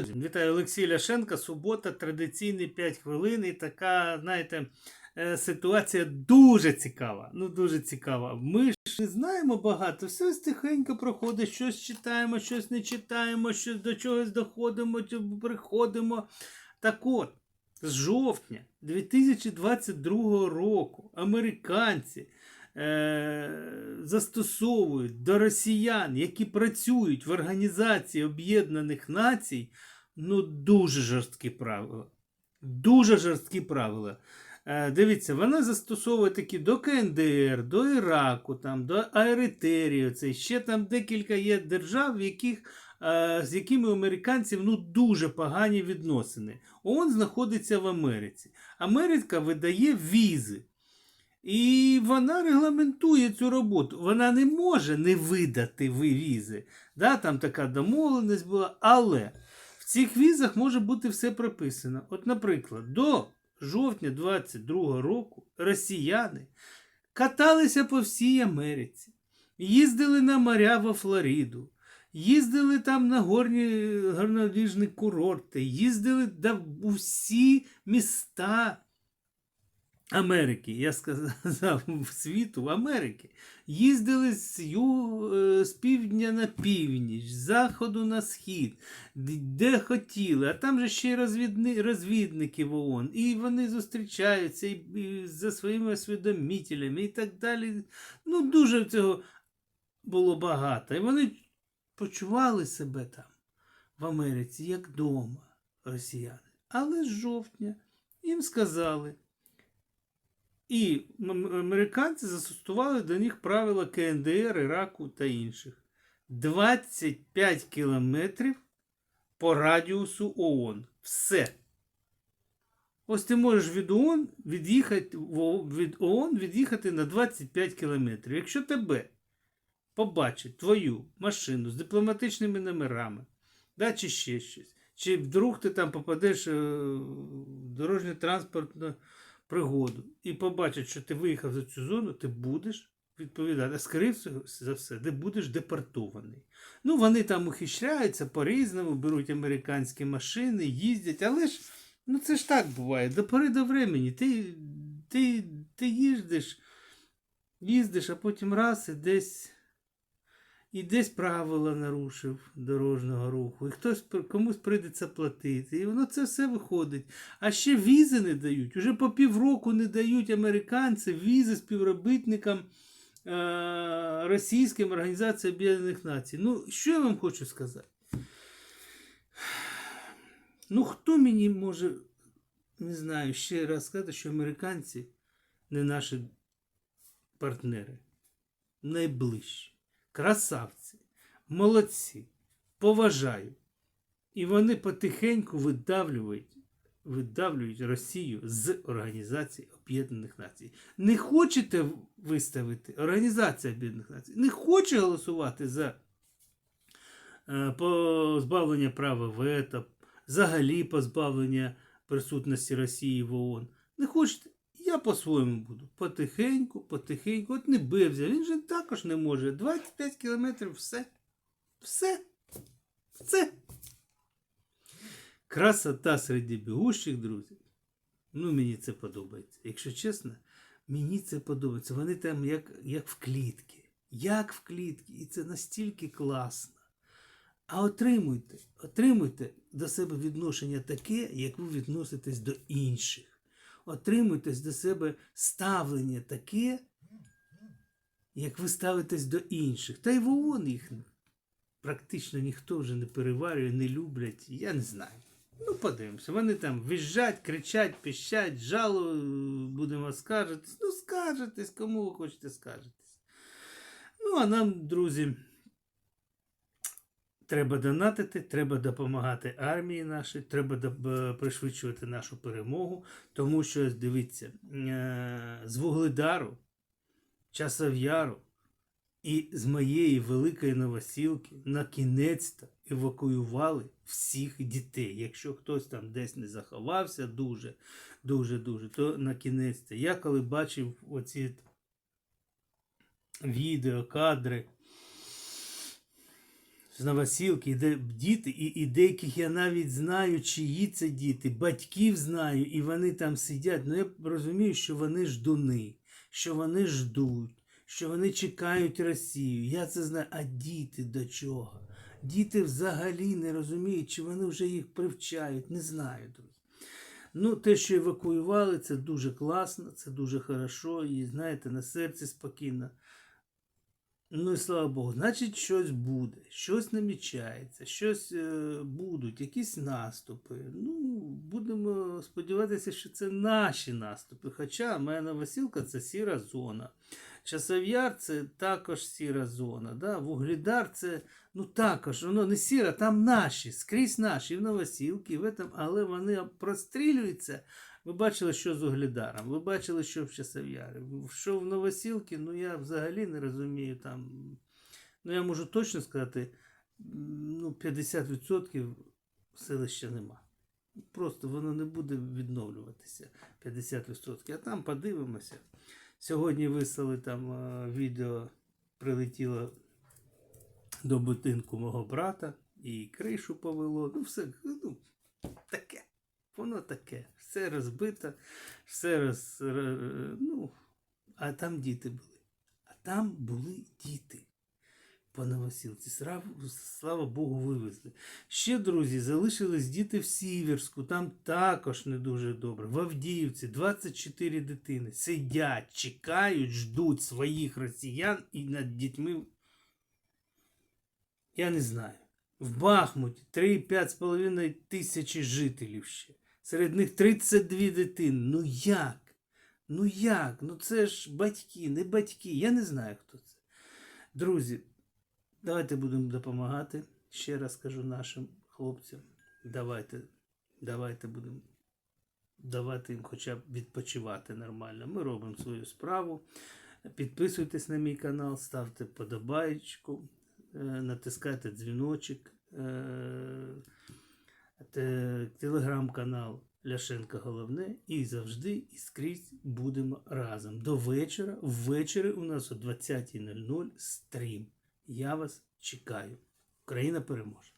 Вітаю Олексій Ляшенко. Субота, традиційні 5 хвилин. І така, знаєте, е, ситуація дуже цікава. Ну, дуже цікава. Ми ж не знаємо багато, все тихенько проходить, щось читаємо, щось не читаємо, щось до чогось доходимо, приходимо. Так от, з жовтня 2022 року американці е, застосовують до росіян, які працюють в Організації Об'єднаних Націй, ну дуже жорсткі правила. Дуже жорсткі правила. Е, дивіться, вона застосовує такі до КНДР, до Іраку, там, до Аеритерії. Це ще там декілька є держав, яких, е, з якими американців ну, дуже погані відносини. ООН знаходиться в Америці. Америка видає візи. І вона регламентує цю роботу. Вона не може не видати ви- візи. Да, там така домовленість була. Але в цих візах може бути все прописано. От, наприклад, до жовтня 22 року росіяни каталися по всій Америці, їздили на моря во Флориду, їздили там на горні горноліжні курорти, їздили да, у всі міста. Америки, я сказав світу Америки, їздили з, ю, е, з півдня на північ, з заходу на схід, де хотіли. А там же ще й розвідни, розвідники в ООН, і вони зустрічаються і, і за своїми освідомителями і так далі. Ну, дуже цього було багато. І вони почували себе там, в Америці, як вдома, росіяни. Але з жовтня їм сказали. І американці застосували до них правила КНДР, Іраку та інших. 25 кілометрів по радіусу ООН. Все. Ось ти можеш від ООН від'їхати, від ООН від'їхати на 25 кілометрів. Якщо тебе побачить твою машину з дипломатичними номерами, да, чи ще щось, чи вдруг ти там попадеш е, в дорожню транспортну пригоду і побачать, що ти виїхав за цю зону, ти будеш відповідати. А скоріше за все, ти будеш депортований. Ну, вони там ухищряються по-різному, беруть американські машини, їздять, але ж ну це ж так буває. До пори до времени. Ти, ти, ти їздиш, їздиш, а потім раз і десь. І десь правила нарушив дорожнього руху, і хтось комусь прийдеться платити. І воно це все виходить. А ще візи не дають. Уже по півроку не дають американці візи співробітникам е- Російським Організації Об'єднаних Націй. Ну, що я вам хочу сказати? Ну, хто мені може, не знаю, ще раз сказати, що американці не наші партнери, найближчі, красавці, молодці, поважаю. І вони потихеньку видавлюють, видавлюють Росію з Організації Об'єднаних Націй. Не хочете виставити Організація Об'єднаних Націй, не хоче голосувати за е, позбавлення права вето, взагалі позбавлення присутності Росії в ООН. Не хочете? Я по-своєму буду. Потихеньку, потихеньку. От не бився. Він же також не може. 25 кілометрів все. Все. Все. Красота серед бігущих, друзі. Ну, мені це подобається. Якщо чесно, мені це подобається. Вони там як, як в клітки. Як в клітки. І це настільки класно. А отримуйте, отримуйте до себе відношення таке, як ви відноситесь до інших. Отримуйте до себе ставлення таке, як ви ставитесь до інших. Та й в ООН їх практично ніхто вже не переварює, не люблять. Я не знаю. Ну, подивимося. Вони там визжать, кричать, пищать, жало, будемо скаржитись. Ну, скаржитесь, кому ви хочете скаржитись. Ну, а нам, друзі. Треба донатити, треба допомагати армії нашій, треба е, пришвидшувати нашу перемогу, тому що, дивіться, е, з Вугледару, Часов'яру і з моєї великої новосілки на кінець евакуювали всіх дітей. Якщо хтось там десь не заховався дуже, дуже, дуже, то на кінець-то. Я коли бачив оці відео, кадри з Новосілки, де діти, і, і деяких я навіть знаю, чиї це діти, батьків знаю, і вони там сидять. Ну я розумію, що вони ждуни, що вони ждуть, що вони чекають Росію. Я це знаю. А діти до чого? Діти взагалі не розуміють, чи вони вже їх привчають. Не знаю, друзі. Ну, те, що евакуювали, це дуже класно, це дуже хорошо, і знаєте, на серці спокійно. Ну і слава Богу, значить, щось буде, щось намічається, щось е, будуть, якісь наступи. Ну, будемо сподіватися, що це наші наступи. Хоча моя Новосілка це сіра зона. Часов'яр це також сіра зона. Да? Вугледар це ну також, воно не сіра, там наші, скрізь наші, в Новосілки, в этом, але вони прострілюються. Ви бачили, що з Угледаром, ви бачили, що в Часов'ярі. Що в Новосілки, ну я взагалі не розумію там. Ну я можу точно сказати, ну 50% селища нема. Просто воно не буде відновлюватися 50%. А там подивимося. Сьогодні вислали там е, відео, прилетіло до будинку мого брата і кришу повело. Ну, все, ну, таке. Воно таке. Все розбито, все роз. Ну, а там діти були. А там були діти. По новосілці. Слава, Богу, вивезли. Ще, друзі, залишились діти в Сіверську, там також не дуже добре. В Авдіївці 24 дитини сидять, чекають, ждуть своїх росіян і над дітьми. Я не знаю. В Бахмуті 3-5,5 тисячі жителів ще. Серед них 32 дитини. Ну як? Ну як? Ну це ж батьки, не батьки. Я не знаю, хто це. Друзі, давайте будемо допомагати. Ще раз кажу нашим хлопцям. Давайте, давайте будемо давати їм хоча б відпочивати нормально. Ми робимо свою справу. Підписуйтесь на мій канал, ставте подобаєчку, е, натискайте дзвіночок, е, телеграм-канал Ляшенка Головне. І завжди і скрізь будемо разом. До вечора. Ввечері у нас о 20.00 стрім. Я вас чекаю. Україна переможе!